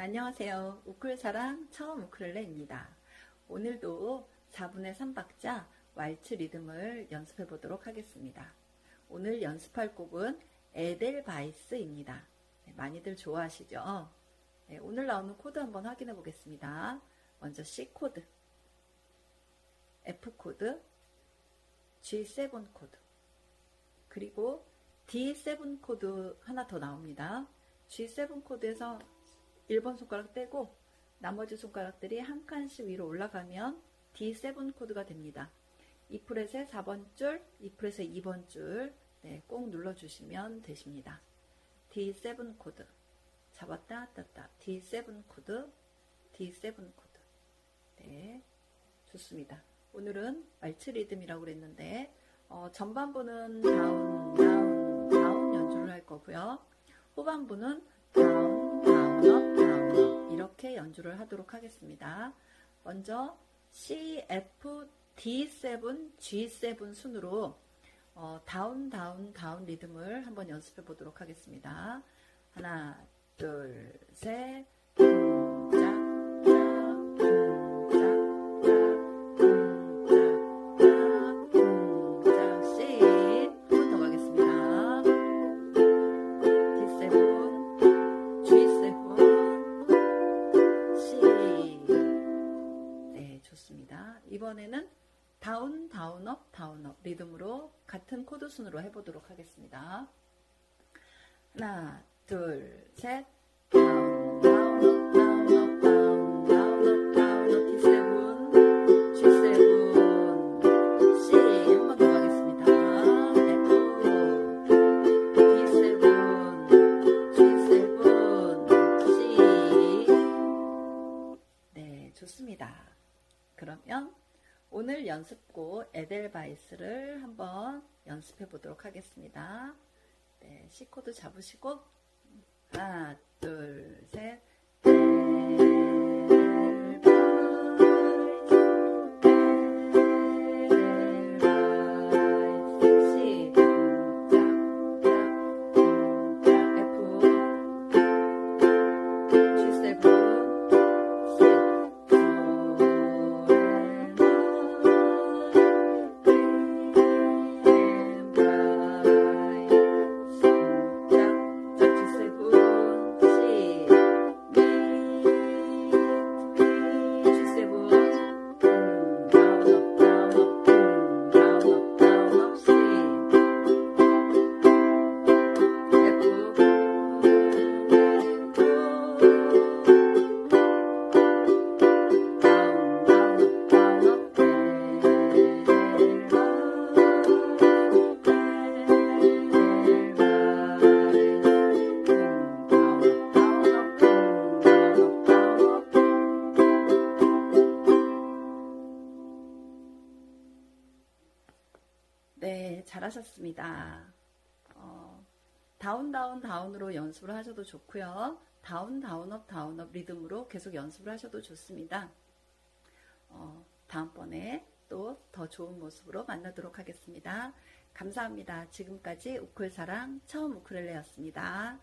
안녕하세요. 우쿨사랑 처음 우쿨렐레입니다. 오늘도 4분의 3박자 왈츠 리듬을 연습해 보도록 하겠습니다. 오늘 연습할 곡은 에델바이스입니다. 네, 많이들 좋아하시죠? 네, 오늘 나오는 코드 한번 확인해 보겠습니다. 먼저 C 코드, F 코드, G7 코드, 그리고 D7 코드 하나 더 나옵니다. G7 코드에서 1번 손가락 떼고 나머지 손가락들이 한 칸씩 위로 올라가면 D7 코드가 됩니다. 2프렛의 4번 줄, 2프렛의 2번 줄, 네, 꼭 눌러주시면 되십니다. D7 코드. 잡았다, 떴다. D7 코드, D7 코드. 네, 좋습니다. 오늘은 말츠 리듬이라고 그랬는데, 어, 전반부는 다운, 다운, 다운 연주를 할 거고요. 후반부는 다운, 이렇게 연주를 하도록 하겠습니다. 먼저 C, F, D7, G7 순으로 어, 다운, 다운, 다운 리듬을 한번 연습해 보도록 하겠습니다. 하나, 둘, 셋, 이번에는 다운, 다운업, 다운업 리듬으로 같은 코드 순으로 해보도록 하겠습니다. 하나, 둘, 셋. 다운, 다운업, 다운업, 다운, 다운업, 다운업, D7, G7, C. 한번 더 가겠습니다. F, D7, G7, C. 네, 좋습니다. 그러면 오늘 연습곡 에델바이스를 한번 연습해 보도록 하겠습니다. 네, C 코드 잡으시고 하나, 둘, 잘하셨습니다. 어, 다운, 다운, 다운으로 연습을 하셔도 좋고요. 다운, 다운업, 다운업 리듬으로 계속 연습을 하셔도 좋습니다. 어, 다음번에 또 더 좋은 모습으로 만나도록 하겠습니다. 감사합니다. 지금까지 우쿨사랑 처음 우쿨렐레였습니다.